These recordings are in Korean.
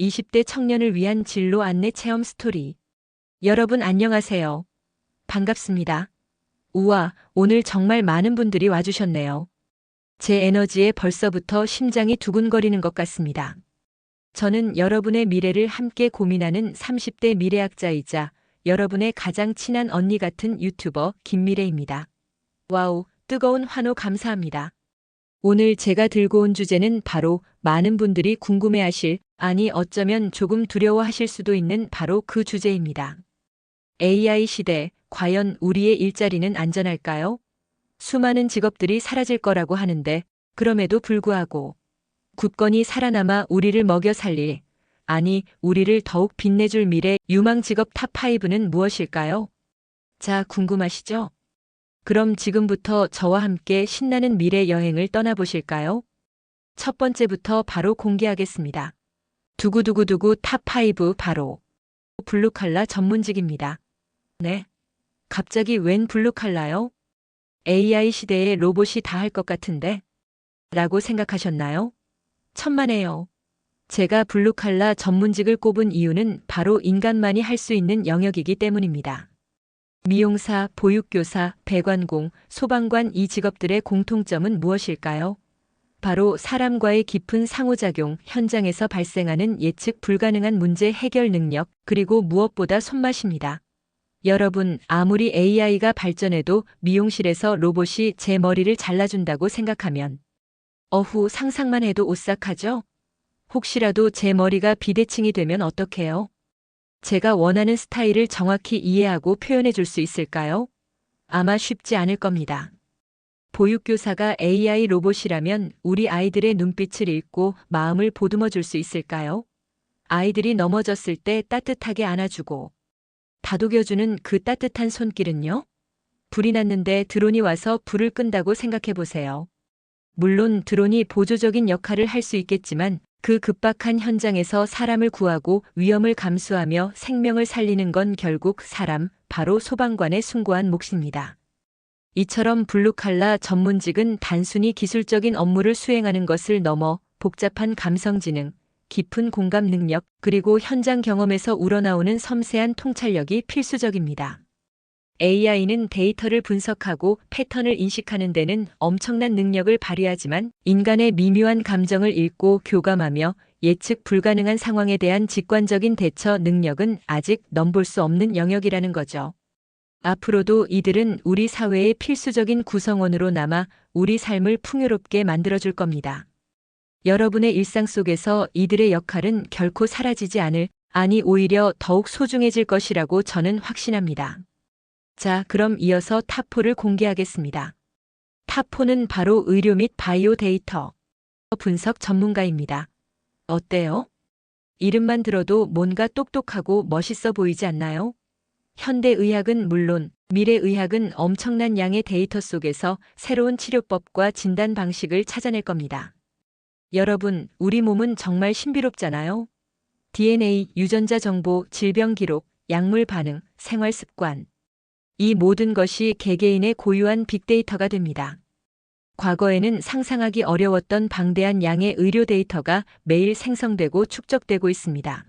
20대 청년을 위한 진로 안내 체험 스토리. 여러분 안녕하세요. 반갑습니다. 우와, 오늘 정말 많은 분들이 와주셨네요. 제 에너지에 벌써부터 심장이 두근거리는 것 같습니다. 저는 여러분의 미래를 함께 고민하는 30대 미래학자이자 여러분의 가장 친한 언니 같은 유튜버 김미래입니다. 와우, 뜨거운 환호 감사합니다. 오늘 제가 들고 온 주제는 바로 많은 분들이 궁금해하실, 아니 어쩌면 조금 두려워하실 수도 있는 바로 그 주제입니다. AI 시대, 과연 우리의 일자리는 안전할까요? 수많은 직업들이 사라질 거라고 하는데, 그럼에도 불구하고, 굳건히 살아남아 우리를 먹여 살릴, 아니, 우리를 더욱 빛내줄 미래 유망 직업 탑5는 무엇일까요? 자, 궁금하시죠? 그럼 지금부터 저와 함께 신나는 미래 여행을 떠나보실까요? 첫 번째부터 바로 공개하겠습니다. 두구두구두구 탑5 바로 블루칼라 전문직입니다. 네. 갑자기 웬 블루칼라요? AI 시대에 로봇이 다 할 것 같은데? 라고 생각하셨나요? 천만에요. 제가 블루칼라 전문직을 꼽은 이유는 바로 인간만이 할 수 있는 영역이기 때문입니다. 미용사, 보육교사, 배관공, 소방관 이 직업들의 공통점은 무엇일까요? 바로 사람과의 깊은 상호작용, 현장에서 발생하는 예측 불가능한 문제 해결 능력, 그리고 무엇보다 손맛입니다. 여러분, 아무리 AI가 발전해도 미용실에서 로봇이 제 머리를 잘라준다고 생각하면 어후 상상만 해도 오싹하죠? 혹시라도 제 머리가 비대칭이 되면 어떡해요? 제가 원하는 스타일을 정확히 이해하고 표현해 줄 수 있을까요? 아마 쉽지 않을 겁니다. 보육교사가 AI 로봇이라면 우리 아이들의 눈빛을 읽고 마음을 보듬어 줄 수 있을까요? 아이들이 넘어졌을 때 따뜻하게 안아주고 다독여주는 그 따뜻한 손길은요? 불이 났는데 드론이 와서 불을 끈다고 생각해 보세요. 물론 드론이 보조적인 역할을 할 수 있겠지만 그 급박한 현장에서 사람을 구하고 위험을 감수하며 생명을 살리는 건 결국 사람, 바로 소방관의 숭고한 몫입니다. 이처럼 블루칼라 전문직은 단순히 기술적인 업무를 수행하는 것을 넘어 복잡한 감성지능, 깊은 공감 능력, 그리고 현장 경험에서 우러나오는 섬세한 통찰력이 필수적입니다. AI는 데이터를 분석하고 패턴을 인식하는 데는 엄청난 능력을 발휘하지만 인간의 미묘한 감정을 읽고 교감하며 예측 불가능한 상황에 대한 직관적인 대처 능력은 아직 넘볼 수 없는 영역이라는 거죠. 앞으로도 이들은 우리 사회의 필수적인 구성원으로 남아 우리 삶을 풍요롭게 만들어줄 겁니다. 여러분의 일상 속에서 이들의 역할은 결코 사라지지 않을, 아니 오히려 더욱 소중해질 것이라고 저는 확신합니다. 자, 그럼 이어서 탑4를 공개하겠습니다. 탑4는 바로 의료 및 바이오 데이터 분석 전문가입니다. 어때요? 이름만 들어도 뭔가 똑똑하고 멋있어 보이지 않나요? 현대의학은 물론 미래의학은 엄청난 양의 데이터 속에서 새로운 치료법과 진단 방식을 찾아낼 겁니다. 여러분, 우리 몸은 정말 신비롭잖아요? DNA, 유전자 정보, 질병 기록, 약물 반응, 생활 습관. 이 모든 것이 개개인의 고유한 빅데이터가 됩니다. 과거에는 상상하기 어려웠던 방대한 양의 의료 데이터가 매일 생성되고 축적되고 있습니다.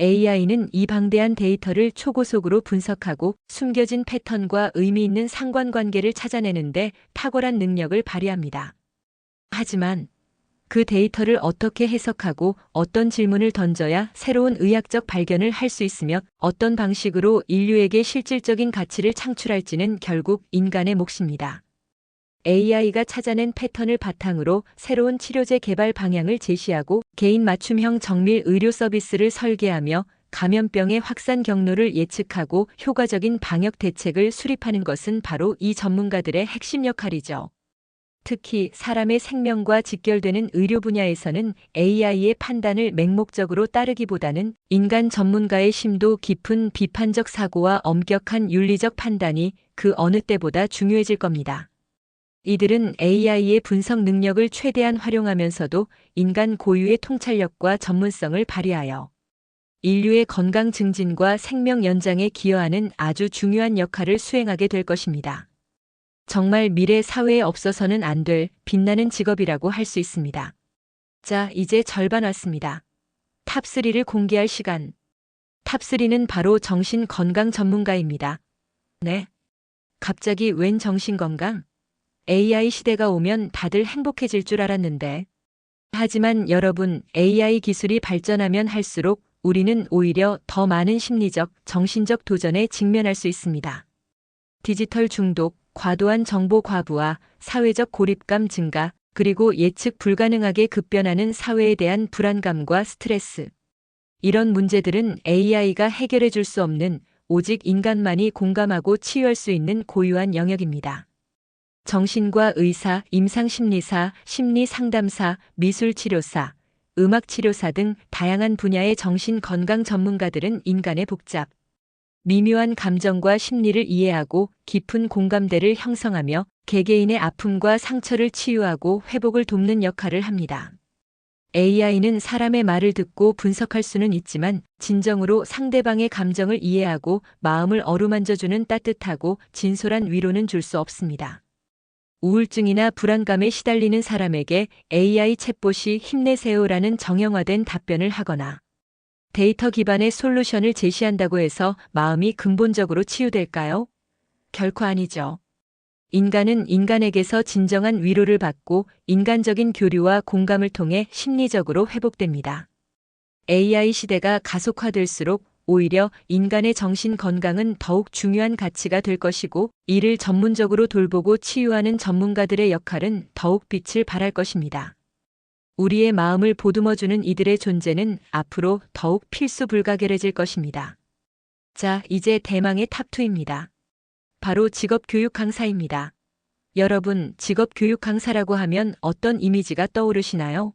AI는 이 방대한 데이터를 초고속으로 분석하고 숨겨진 패턴과 의미 있는 상관관계를 찾아내는데 탁월한 능력을 발휘합니다. 하지만 그 데이터를 어떻게 해석하고 어떤 질문을 던져야 새로운 의학적 발견을 할 수 있으며 어떤 방식으로 인류에게 실질적인 가치를 창출할지는 결국 인간의 몫입니다. AI가 찾아낸 패턴을 바탕으로 새로운 치료제 개발 방향을 제시하고 개인 맞춤형 정밀 의료 서비스를 설계하며 감염병의 확산 경로를 예측하고 효과적인 방역 대책을 수립하는 것은 바로 이 전문가들의 핵심 역할이죠. 특히 사람의 생명과 직결되는 의료 분야에서는 AI의 판단을 맹목적으로 따르기보다는 인간 전문가의 심도 깊은 비판적 사고와 엄격한 윤리적 판단이 그 어느 때보다 중요해질 겁니다. 이들은 AI의 분석 능력을 최대한 활용하면서도 인간 고유의 통찰력과 전문성을 발휘하여 인류의 건강 증진과 생명 연장에 기여하는 아주 중요한 역할을 수행하게 될 것입니다. 정말 미래 사회에 없어서는 안 될 빛나는 직업이라고 할 수 있습니다. 자, 이제 절반 왔습니다. 탑3를 공개할 시간. 탑3는 바로 정신 건강 전문가입니다. 네. 갑자기 웬 정신 건강? AI 시대가 오면 다들 행복해질 줄 알았는데. 하지만 여러분, AI 기술이 발전하면 할수록 우리는 오히려 더 많은 심리적, 정신적 도전에 직면할 수 있습니다. 디지털 중독, 과도한 정보 과부하, 사회적 고립감 증가, 그리고 예측 불가능하게 급변하는 사회에 대한 불안감과 스트레스. 이런 문제들은 AI가 해결해 줄 수 없는 오직 인간만이 공감하고 치유할 수 있는 고유한 영역입니다. 정신과 의사, 임상심리사, 심리상담사, 미술치료사, 음악치료사 등 다양한 분야의 정신 건강 전문가들은 인간의 복잡, 미묘한 감정과 심리를 이해하고 깊은 공감대를 형성하며 개개인의 아픔과 상처를 치유하고 회복을 돕는 역할을 합니다. AI는 사람의 말을 듣고 분석할 수는 있지만 진정으로 상대방의 감정을 이해하고 마음을 어루만져주는 따뜻하고 진솔한 위로는 줄 수 없습니다. 우울증이나 불안감에 시달리는 사람에게 AI 챗봇이 힘내세요라는 정형화된 답변을 하거나 데이터 기반의 솔루션을 제시한다고 해서 마음이 근본적으로 치유될까요? 결코 아니죠. 인간은 인간에게서 진정한 위로를 받고 인간적인 교류와 공감을 통해 심리적으로 회복됩니다. AI 시대가 가속화될수록 오히려 인간의 정신 건강은 더욱 중요한 가치가 될 것이고 이를 전문적으로 돌보고 치유하는 전문가들의 역할은 더욱 빛을 발할 것입니다. 우리의 마음을 보듬어주는 이들의 존재는 앞으로 더욱 필수 불가결해질 것입니다. 자, 이제 대망의 탑2입니다. 바로 직업교육 강사입니다. 여러분, 직업교육 강사라고 하면 어떤 이미지가 떠오르시나요?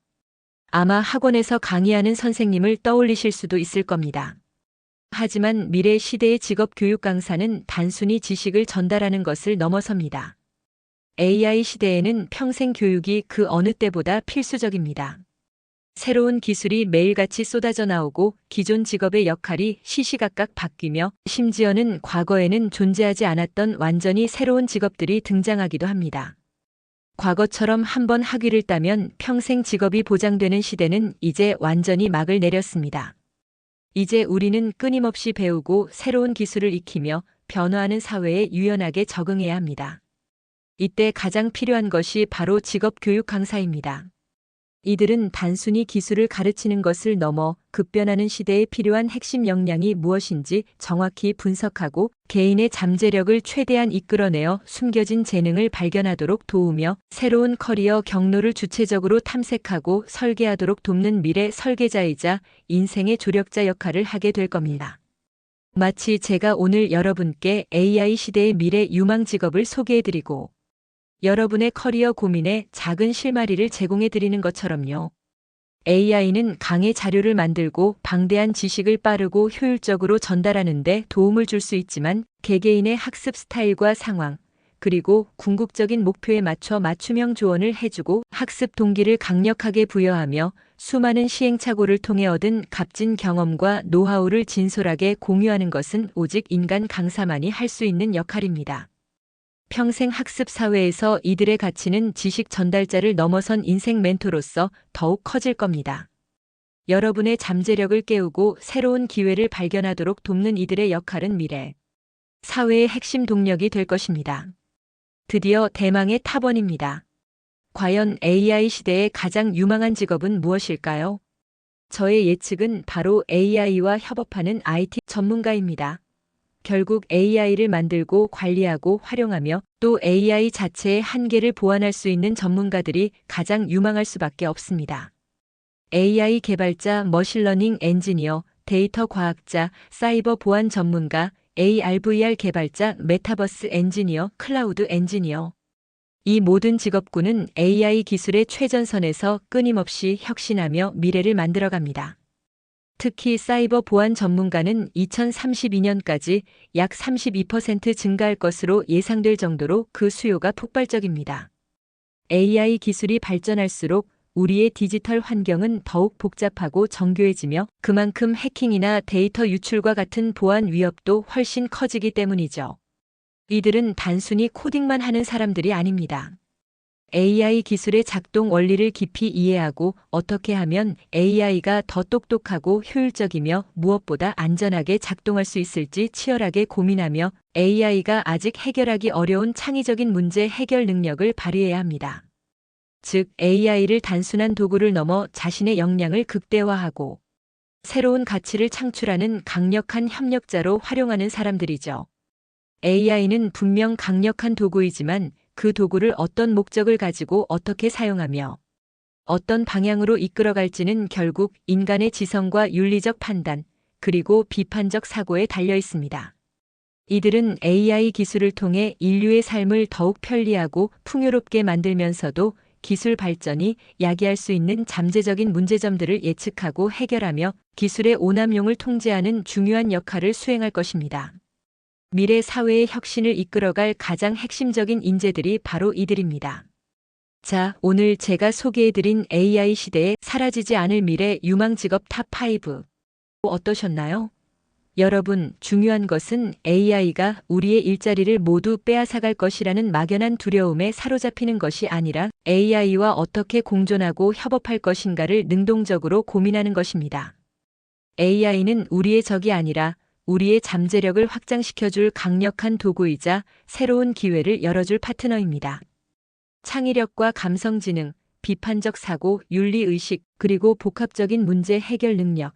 아마 학원에서 강의하는 선생님을 떠올리실 수도 있을 겁니다. 하지만 미래 시대의 직업 교육 강사는 단순히 지식을 전달하는 것을 넘어섭니다. AI 시대에는 평생 교육이 그 어느 때보다 필수적입니다. 새로운 기술이 매일같이 쏟아져 나오고 기존 직업의 역할이 시시각각 바뀌며 심지어는 과거에는 존재하지 않았던 완전히 새로운 직업들이 등장하기도 합니다. 과거처럼 한 번 학위를 따면 평생 직업이 보장되는 시대는 이제 완전히 막을 내렸습니다. 이제 우리는 끊임없이 배우고 새로운 기술을 익히며 변화하는 사회에 유연하게 적응해야 합니다. 이때 가장 필요한 것이 바로 직업 교육 강사입니다. 이들은 단순히 기술을 가르치는 것을 넘어 급변하는 시대에 필요한 핵심 역량이 무엇인지 정확히 분석하고 개인의 잠재력을 최대한 이끌어내어 숨겨진 재능을 발견하도록 도우며 새로운 커리어 경로를 주체적으로 탐색하고 설계하도록 돕는 미래 설계자이자 인생의 조력자 역할을 하게 될 겁니다. 마치 제가 오늘 여러분께 AI 시대의 미래 유망 직업을 소개해드리고 여러분의 커리어 고민에 작은 실마리를 제공해 드리는 것처럼요. AI는 강의 자료를 만들고 방대한 지식을 빠르고 효율적으로 전달하는 데 도움을 줄 수 있지만 개개인의 학습 스타일과 상황, 그리고 궁극적인 목표에 맞춰 맞춤형 조언을 해주고 학습 동기를 강력하게 부여하며 수많은 시행착오를 통해 얻은 값진 경험과 노하우를 진솔하게 공유하는 것은 오직 인간 강사만이 할 수 있는 역할입니다. 평생 학습 사회에서 이들의 가치는 지식 전달자를 넘어선 인생 멘토로서 더욱 커질 겁니다. 여러분의 잠재력을 깨우고 새로운 기회를 발견하도록 돕는 이들의 역할은 미래, 사회의 핵심 동력이 될 것입니다. 드디어 대망의 탑원입니다. 과연 AI 시대의 가장 유망한 직업은 무엇일까요? 저의 예측은 바로 AI와 협업하는 IT 전문가입니다. 결국 AI를 만들고 관리하고 활용하며 또 AI 자체의 한계를 보완할 수 있는 전문가들이 가장 유망할 수밖에 없습니다. AI 개발자, 머신러닝 엔지니어, 데이터 과학자, 사이버 보안 전문가, ARVR 개발자, 메타버스 엔지니어, 클라우드 엔지니어. 이 모든 직업군은 AI 기술의 최전선에서 끊임없이 혁신하며 미래를 만들어갑니다. 특히 사이버 보안 전문가는 2032년까지 약 32% 증가할 것으로 예상될 정도로 그 수요가 폭발적입니다. AI 기술이 발전할수록 우리의 디지털 환경은 더욱 복잡하고 정교해지며 그만큼 해킹이나 데이터 유출과 같은 보안 위협도 훨씬 커지기 때문이죠. 이들은 단순히 코딩만 하는 사람들이 아닙니다. AI 기술의 작동 원리를 깊이 이해하고 어떻게 하면 AI가 더 똑똑하고 효율적이며 무엇보다 안전하게 작동할 수 있을지 치열하게 고민하며 AI가 아직 해결하기 어려운 창의적인 문제 해결 능력을 발휘해야 합니다. 즉, AI를 단순한 도구를 넘어 자신의 역량을 극대화하고 새로운 가치를 창출하는 강력한 협력자로 활용하는 사람들이죠. AI는 분명 강력한 도구이지만 그 도구를 어떤 목적을 가지고 어떻게 사용하며 어떤 방향으로 이끌어갈지는 결국 인간의 지성과 윤리적 판단, 그리고 비판적 사고에 달려 있습니다. 이들은 AI 기술을 통해 인류의 삶을 더욱 편리하고 풍요롭게 만들면서도 기술 발전이 야기할 수 있는 잠재적인 문제점들을 예측하고 해결하며 기술의 오남용을 통제하는 중요한 역할을 수행할 것입니다. 미래 사회의 혁신을 이끌어갈 가장 핵심적인 인재들이 바로 이들입니다. 자, 오늘 제가 소개해드린 AI 시대에 사라지지 않을 미래 유망 직업 탑5. 어떠셨나요? 여러분, 중요한 것은 AI가 우리의 일자리를 모두 빼앗아갈 것이라는 막연한 두려움에 사로잡히는 것이 아니라 AI와 어떻게 공존하고 협업할 것인가를 능동적으로 고민하는 것입니다. AI는 우리의 적이 아니라 우리의 잠재력을 확장시켜줄 강력한 도구이자 새로운 기회를 열어줄 파트너입니다. 창의력과 감성지능, 비판적 사고, 윤리의식, 그리고 복합적인 문제 해결 능력.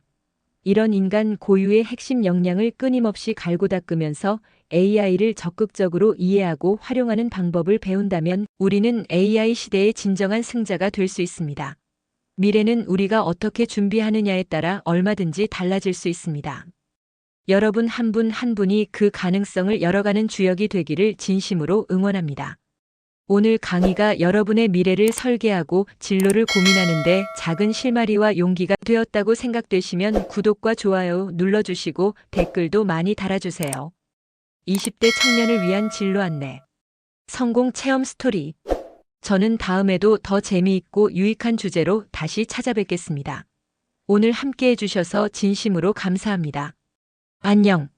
이런 인간 고유의 핵심 역량을 끊임없이 갈고 닦으면서 AI를 적극적으로 이해하고 활용하는 방법을 배운다면 우리는 AI 시대의 진정한 승자가 될 수 있습니다. 미래는 우리가 어떻게 준비하느냐에 따라 얼마든지 달라질 수 있습니다. 여러분 한분한 분이 그 가능성을 열어가는 주역이 되기를 진심으로 응원합니다. 오늘 강의가 여러분의 미래를 설계하고 진로를 고민하는데 작은 실마리와 용기가 되었다고 생각되시면 구독과 좋아요 눌러주시고 댓글도 많이 달아주세요. 20대 청년을 위한 진로 안내. 성공 체험 스토리. 저는 다음에도 더 재미있고 유익한 주제로 다시 찾아뵙겠습니다. 오늘 함께 해주셔서 진심으로 감사합니다. 안녕.